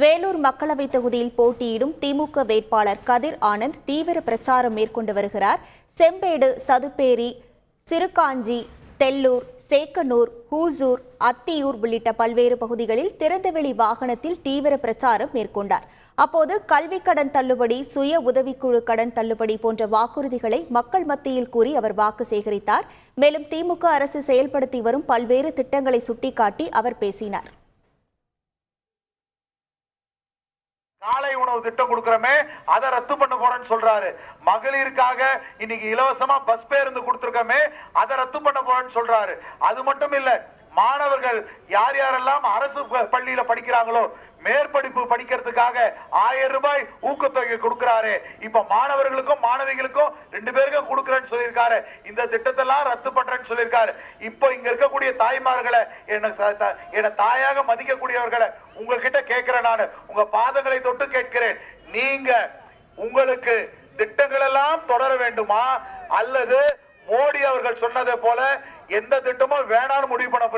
வேலூர் மக்களவைத் தொகுதியில் போட்டியிடும் திமுக வேட்பாளர் கதிர் ஆனந்த் தீவிர பிரச்சாரம் மேற்கொண்டு வருகிறார். செம்பேடு சதுப்பேரி சிறுகாஞ்சி தெல்லூர் சேக்கனூர் ஹூசூர் அத்தியூர் உள்ளிட்ட பல்வேறு பகுதிகளில் திறந்தவெளி வாகனத்தில் தீவிர பிரச்சாரம் மேற்கொண்டார். அப்போது கல்வி கடன் தள்ளுபடி சுய உதவிக்குழு கடன் தள்ளுபடி போன்ற வாக்குறுதிகளை மக்கள் மத்தியில் கூறி அவர் வாக்கு சேகரித்தார். மேலும் திமுக அரசு செயல்படுத்தி வரும் பல்வேறு திட்டங்களை சுட்டிக்காட்டி அவர் பேசினார். காலை உணவு திட்டம் கொடுக்கறமே அதை ரத்து பண்ண போறேன்னு சொல்றாரு. மகளிருக்காக இன்னைக்கு இலவசமா பஸ் பேருந்து கொடுத்திருக்கமே அதை ரத்து பண்ண போறேன்னு சொல்றாரு. அது மட்டும் இல்ல மாணவர்கள் யார் யாரெல்லாம் அரசு பள்ளியில படிக்கிறாங்களோ மேற்படிப்பு படிக்கிறதுக்காக ஆயிரம் ரூபாய் ஊக்கத்தொகை கொடுக்கிறாரு. இப்ப மாணவர்களுக்கும் மாணவிகளுக்கும் ரெண்டு பேருக்கும் கொடுக்கறேன்னு சொல்லியிருக்காரு. இந்த திட்டத்தெல்லாம் ரத்து பண்றேன்னு சொல்லியிருக்காரு. இப்போ இங்க இருக்கக்கூடிய தாய்மார்களை என்ன தாயாக மதிக்கக்கூடியவர்களை உங்ககிட்ட கேட்கிறேன் நானு. உங்க பாதங்களை தொட்டு கேட்கிறேன். நீங்க உங்களுக்கு திட்டங்கள் எல்லாம் தொடர வேண்டுமா? அல்லது மோடி அவர்கள் சொன்னதை போல எந்த திட்டமும் வேணாம்